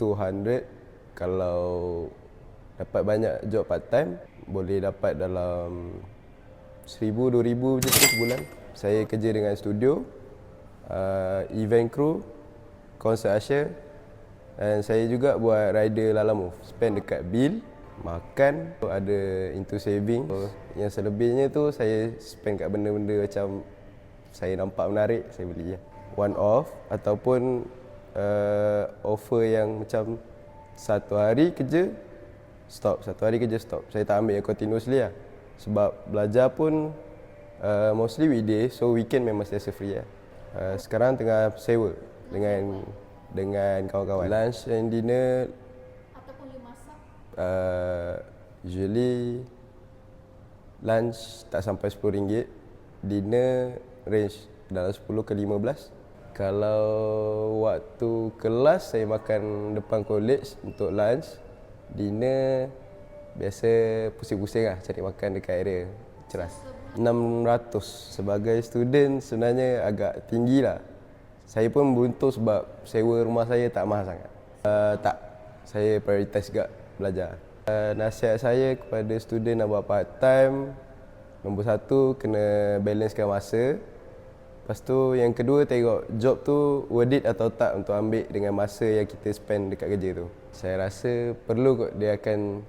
200 kalau dapat banyak job part time boleh dapat dalam 1000 2000 macam tu sebulan. Saya kerja dengan studio, uh, event crew, concert usher dan saya juga buat rider Lalamove. Spend dekat bil, makan, ada into saving. Yang selebihnya tu saya spend kat benda-benda macam saya nampak menarik, saya beli. One off ataupun uh, offer yang macam satu hari kerja stop, satu hari kerja stop. Saya tak ambil yang continuously lah. Sebab belajar pun uh, mostly weekday, so weekend memang sentiasa free lah. Uh, sekarang tengah sewa dengan dengan kawan-kawan. Lunch and dinner Ataupun you masak? uh, usually lunch tak sampai RM10. Dinner range dalam 10 ke 15. Kalau waktu kelas saya makan depan college untuk lunch. Dinner biasa pusing-pusing lah cari makan dekat area ceras. 600 sebagai student sebenarnya agak tinggi lah. Saya pun beruntung sebab sewa rumah saya tak mahal sangat. Uh, tak, saya prioritas juga belajar. Uh, nasihat saya kepada student nak buat part time, nombor satu kena balancekan masa. Lepas tu yang kedua tengok job tu worth it atau tak untuk ambil dengan masa yang kita spend dekat kerja tu. Saya rasa perlu kot dia akan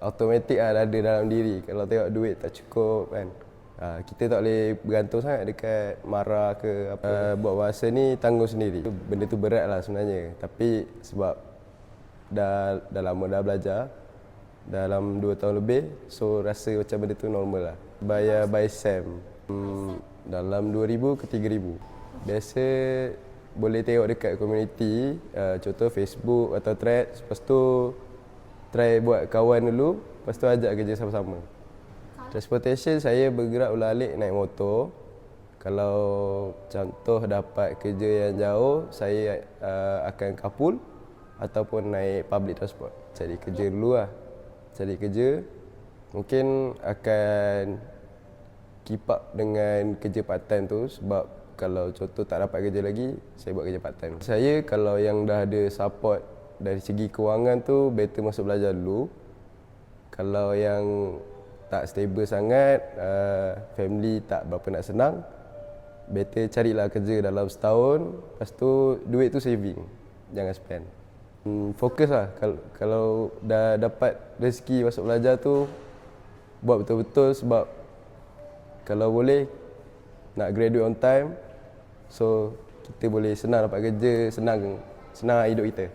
automatik lah ada dalam diri. Kalau tengok duit tak cukup kan. Ha, kita tak boleh bergantung sangat dekat marah ke apa. Uh, buat bahasa ni tanggung sendiri. Benda tu berat lah sebenarnya. Tapi sebab dah, dah lama dah belajar, dalam 2 tahun lebih, so rasa macam benda tu normal lah. Bayar by SEM. Hmm, dalam 2000 ke 3000. Biasa boleh tengok dekat community, uh, contoh Facebook atau threads. Lepas tu try buat kawan dulu, lepas tu ajak kerja sama-sama. Transportation saya bergerak ulang-alik naik motor. Kalau contoh dapat kerja yang jauh, saya uh, akan kapul ataupun naik public transport. Cari kerja dulu lah. Cari kerja. Mungkin akan keep up dengan kerja part time tu sebab kalau contoh tak dapat kerja lagi, saya buat kerja part time. Saya kalau yang dah ada support dari segi kewangan tu better masuk belajar dulu. Kalau yang tak stable sangat, uh, family tak berapa nak senang, better carilah kerja dalam setahun, lepas tu duit tu saving, jangan spend. Hmm, fokus lah, kalau, kalau dah dapat rezeki masuk belajar tu, buat betul-betul sebab kalau boleh nak graduate on time, so kita boleh senang dapat kerja, senang senang hidup kita.